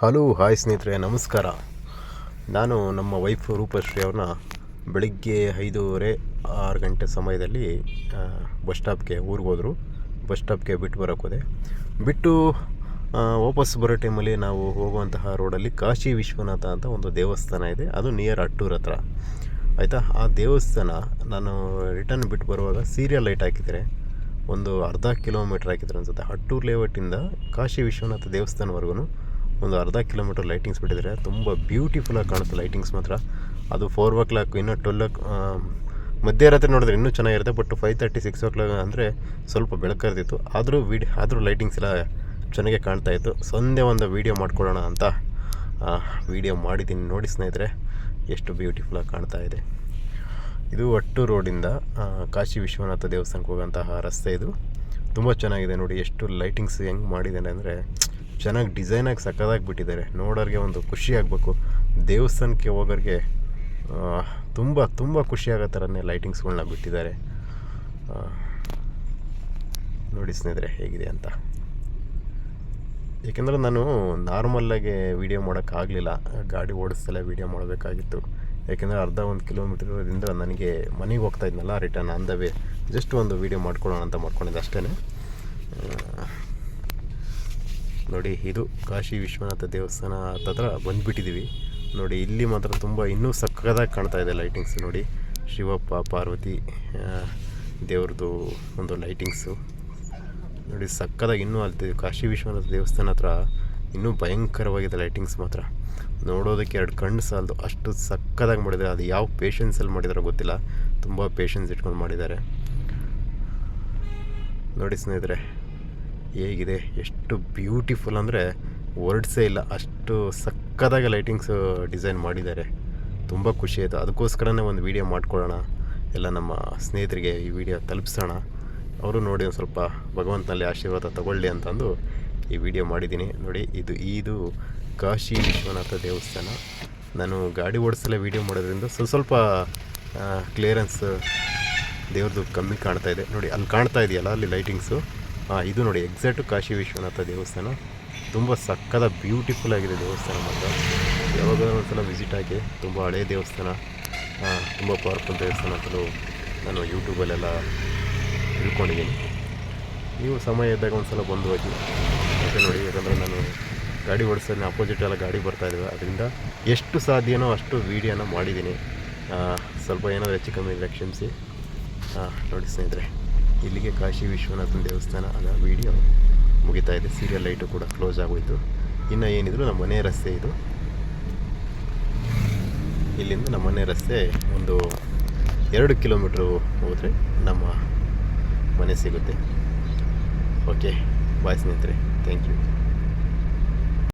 Hello, hi ಸ್ನೇಹಿತರೆ, ನಮಸ್ಕಾರ. ನಾನು ನಮ್ಮ ವೈಫ್ ರೂಪಶ್ರೀ ಅವ್ರನ್ನ ಬೆಳಿಗ್ಗೆ ಐದೂವರೆ ಆರು ಗಂಟೆ ಸಮಯದಲ್ಲಿ ಬಸ್ ಸ್ಟಾಪ್ಗೆ, ಊರಿಗೆ ಹೋದರು. ಬಸ್ ಸ್ಟಾಪ್ಗೆ ಬಿಟ್ಟು ಬರೋಕ್ಕೆ ಹೋದೆ. ಬಿಟ್ಟು ವಾಪಸ್ ಬರೋ ಟೈಮಲ್ಲಿ ನಾವು ಹೋಗುವಂತಹ ರೋಡಲ್ಲಿ ಕಾಶಿ ವಿಶ್ವನಾಥ ಅಂತ ಒಂದು ದೇವಸ್ಥಾನ ಇದೆ. ಅದು ನಿಯರ್ ಅಟ್ಟೂರ್ ಹತ್ರ. ಆಯಿತಾ? ಆ ದೇವಸ್ಥಾನ ನಾನು ರಿಟರ್ನ್ ಬಿಟ್ಟು ಬರುವಾಗ ಸೀರಿಯಲ್ ಲೈಟ್ ಹಾಕಿದರೆ, ಒಂದು ಅರ್ಧ ಕಿಲೋಮೀಟ್ರ್ ಹಾಕಿದ್ರು ಅನ್ಸುತ್ತೆ. ಹಟ್ಟೂರು ಲೇಔಟಿಂದ ಕಾಶಿ ವಿಶ್ವನಾಥ ದೇವಸ್ಥಾನವರೆಗೂ ಒಂದು ಅರ್ಧ ಕಿಲೋಮೀಟರ್ ಲೈಟಿಂಗ್ಸ್ ಬಿಟ್ಟಿದ್ದಾರೆ. ತುಂಬ ಬ್ಯೂಟಿಫುಲ್ಲಾಗಿ ಕಾಣುತ್ತೆ ಲೈಟಿಂಗ್ಸ್ ಮಾತ್ರ. ಅದು ಫೋರ್ ಓ ಕ್ಲಾಕ್ ಇನ್ನೂ ಟ್ವೆಲ್ ಮಧ್ಯರಾತ್ರಿ ನೋಡಿದ್ರೆ ಇನ್ನೂ ಚೆನ್ನಾಗಿರುತ್ತೆ but five thirty six o'clock ಅಂದರೆ ಸ್ವಲ್ಪ ಬೆಳಕರ್ದಿತ್ತು. ಆದರೂ ವಿಡಿ ಆದರೂ ಲೈಟಿಂಗ್ಸ್ ಎಲ್ಲ ಚೆನ್ನಾಗೆ ಕಾಣ್ತಾ ಇತ್ತು. ಸಂದೆ ಒಂದು ವೀಡಿಯೋ ಮಾಡ್ಕೊಳ್ಳೋಣ ಅಂತ ವೀಡಿಯೋ ಮಾಡಿದ್ದೀನಿ. ನೋಡಿ ಸ್ನೇಹಿತರೆ, ಎಷ್ಟು ಬ್ಯೂಟಿಫುಲ್ಲಾಗಿ ಕಾಣ್ತಾ ಇದೆ. ಇದು ಒಟ್ಟು ರೋಡಿಂದ ಕಾಶಿ ವಿಶ್ವನಾಥ ದೇವಸ್ಥಾನಕ್ಕೆ ಹೋಗೋಂತಹ ರಸ್ತೆ ಇದು. ತುಂಬ ಚೆನ್ನಾಗಿದೆ ನೋಡಿ, ಎಷ್ಟು ಲೈಟಿಂಗ್ಸ್ ಹೆಂಗೆ ಮಾಡಿದ್ದಾನೆ ಅಂದರೆ ಚೆನ್ನಾಗಿ ಡಿಸೈನಾಗಿ ಸಕ್ಕದಾಗಿ ಬಿಟ್ಟಿದ್ದಾರೆ ನೋಡೋರಿಗೆ ಒಂದು ಖುಷಿ ಆಗಬೇಕು. ದೇವಸ್ಥಾನಕ್ಕೆ ಹೋಗೋರಿಗೆ ತುಂಬ ತುಂಬ ಖುಷಿ ಆಗೋ ಥರನೇ ಲೈಟಿಂಗ್ಸ್ಗಳನ್ನ ಬಿಟ್ಟಿದ್ದಾರೆ. ನೋಡಿ ಸ್ನೇಹಿತರೆ, ಹೇಗಿದೆ ಅಂತ. ಏಕೆಂದರೆ ನಾನು ನಾರ್ಮಲ್ಲಾಗೆ ವೀಡಿಯೋ ಮಾಡೋಕ್ಕಾಗಲಿಲ್ಲ ಗಾಡಿ ಓಡಿಸ್ತಲೇ ವೀಡಿಯೋ ಮಾಡಬೇಕಾಗಿತ್ತು. ಏಕೆಂದರೆ ಅರ್ಧ ಒಂದು ಕಿಲೋಮೀಟ್ರಿಂದ ನನಗೆ ಮನೆಗೆ ಹೋಗ್ತಾ ಇದ್ನಲ್ಲ return on the way just ಒಂದು ವೀಡಿಯೋ ಮಾಡ್ಕೊಳ್ಳೋಣ ಅಂತ ಮಾಡ್ಕೊಂಡಿದ್ದೆ ಅಷ್ಟೇ ನೋಡಿ, ಇದು ಕಾಶಿ ವಿಶ್ವನಾಥ ದೇವಸ್ಥಾನ ಹತ್ರ ಬಂದುಬಿಟ್ಟಿದ್ದೀವಿ ನೋಡಿ, ಇಲ್ಲಿ ಮಾತ್ರ ತುಂಬ ಇನ್ನೂ ಸಕ್ಕದಾಗಿ ಕಾಣ್ತಾ ಇದೆ ಲೈಟಿಂಗ್ಸ್ ನೋಡಿ. ಶಿವಪ್ಪ, ಪಾರ್ವತಿ ದೇವ್ರದ್ದು ಒಂದು ಲೈಟಿಂಗ್ಸು ನೋಡಿ ಸಕ್ಕದಾಗಿ ಇನ್ನೂ ಅಲ್ತಿ ಕಾಶಿ ವಿಶ್ವನಾಥ ದೇವಸ್ಥಾನ ಹತ್ರ ಇನ್ನೂ ಭಯಂಕರವಾಗಿದೆ ಲೈಟಿಂಗ್ಸ್ ಮಾತ್ರ. ನೋಡೋದಕ್ಕೆ ಎರಡು ಕಣ್ಣು ಸಾಲದು, ಅಷ್ಟು ಸಕ್ಕದಾಗಿ ಮಾಡಿದ್ದಾರೆ. ಅದು ಯಾವ ಪೇಷನ್ಸಲ್ಲಿ ಮಾಡಿದಾರೋ ಗೊತ್ತಿಲ್ಲ. ತುಂಬ ಪೇಷನ್ಸ್ ಇಟ್ಕೊಂಡು ಮಾಡಿದ್ದಾರೆ. ನೋಡಿ ಸ್ನೇಹಿತರೆ ಹೇಗಿದೆ, ಎಷ್ಟು ಬ್ಯೂಟಿಫುಲ್ ಅಂದರೆ ವರ್ಡ್ಸೇ ಇಲ್ಲ, ಅಷ್ಟು ಸಕ್ಕತ್ತಾಗಿ ಲೈಟಿಂಗ್ಸು ಡಿಸೈನ್ ಮಾಡಿದ್ದಾರೆ. ತುಂಬ ಖುಷಿ ಆಯಿತು. ಅದಕ್ಕೋಸ್ಕರನೇ ಒಂದು ವೀಡಿಯೋ ಮಾಡ್ಕೊಳ್ಳೋಣ. ಎಲ್ಲ ನಮ್ಮ ಸ್ನೇಹಿತರಿಗೆ ಈ ವಿಡಿಯೋ ತಲುಪಿಸೋಣ. ಅವರು ನೋಡಿ ಒಂದು ಸ್ವಲ್ಪ ಭಗವಂತನಲ್ಲಿ ಆಶೀರ್ವಾದ ತಗೊಳ್ಳಿ ಅಂತಂದು ಈ ವಿಡಿಯೋ ಮಾಡಿದ್ದೀನಿ. ನೋಡಿ, ಇದು ಇದು ಕಾಶಿ ವಿಶ್ವನಾಥ ದೇವಸ್ಥಾನ. ನಾನು ಗಾಡಿ ಓಡಿಸಲೇ ವೀಡಿಯೋ ಮಾಡೋದ್ರಿಂದ ಸ್ವಲ್ಪ ಸ್ವಲ್ಪ ಕ್ಲಿಯರೆನ್ಸ್ ದೇವ್ರದ್ದು ಕಮ್ಮಿ ಕಾಣ್ತಾ ಇದೆ. ನೋಡಿ, ಅಲ್ಲಿ ಕಾಣ್ತಾ ಇದೆಯಲ್ಲ, ಅಲ್ಲಿ ಲೈಟಿಂಗ್ಸು ಹಾಂ ಇದು ನೋಡಿ ಎಕ್ಸಾಕ್ಟು ಕಾಶಿ ವಿಶ್ವನಾಥ ದೇವಸ್ಥಾನ. ತುಂಬ ಸಕ್ಕದ ಬ್ಯೂಟಿಫುಲ್ ಆಗಿದೆ ದೇವಸ್ಥಾನ ಮಾತ್ರ. ಯಾವಾಗಾದ್ರೂ ಒಂದ್ಸಲ ವಿಸಿಟ್ ಆಗಿ ತುಂಬ ಹಳೆಯ ದೇವಸ್ಥಾನ ತುಂಬ ಪವರ್ಫುಲ್ ದೇವಸ್ಥಾನ ಅಂತಲೂ ನಾನು ಯೂಟ್ಯೂಬಲ್ಲೆಲ್ಲ ತಿಳ್ಕೊಂಡಿದ್ದೀನಿ. ನೀವು ಸಮಯ ಇದ್ದಾಗ ಒಂದು ಸಲ ಬಂದು ಹೋಗಿ. ಮತ್ತೆ ನೋಡಿ, ಯಾಕಂದರೆ ನಾನು ಗಾಡಿ ಓಡಿಸೋದನ್ನ ಅಪೋಸಿಟ್ ಎಲ್ಲ ಗಾಡಿ ಬರ್ತಾ ಇದ್ದಾವೆ ಅದರಿಂದ ಎಷ್ಟು ಸಾಧ್ಯನೋ ಅಷ್ಟು ವೀಡಿಯೋನ ಮಾಡಿದ್ದೀನಿ. ಸ್ವಲ್ಪ ಏನಾದರೂ ಹೆಚ್ಚು ಕಮ್ಮಿ ಕ್ಷಮಿಸಿ. ನೋಡಿ ಸ್ನೇಹಿತರೆ. ಇಲ್ಲಿಗೆ ಕಾಶಿ ವಿಶ್ವನಾಥನ ದೇವಸ್ಥಾನ ಅದ ವೀಡಿಯೋ ಮುಗಿತಾ ಇದೆ. ಸೀರಿಯಲ್ ಲೈಟು ಕೂಡ ಕ್ಲೋಸ್ ಆಗೋಯಿತು. ಇನ್ನು ಏನಿದ್ರು ನಮ್ಮ ಮನೆ ರಸ್ತೆ ಇದು. ಇಲ್ಲಿಂದ ನಮ್ಮ ಮನೆ ರಸ್ತೆ ಒಂದು ಎರಡು ಕಿಲೋಮೀಟ್ರು ಹೋದರೆ ನಮ್ಮ ಮನೆ ಸಿಗುತ್ತೆ. ಓಕೆ ಬಾಯ್ ಸ್ನೇಹಿತರೆ. Thank you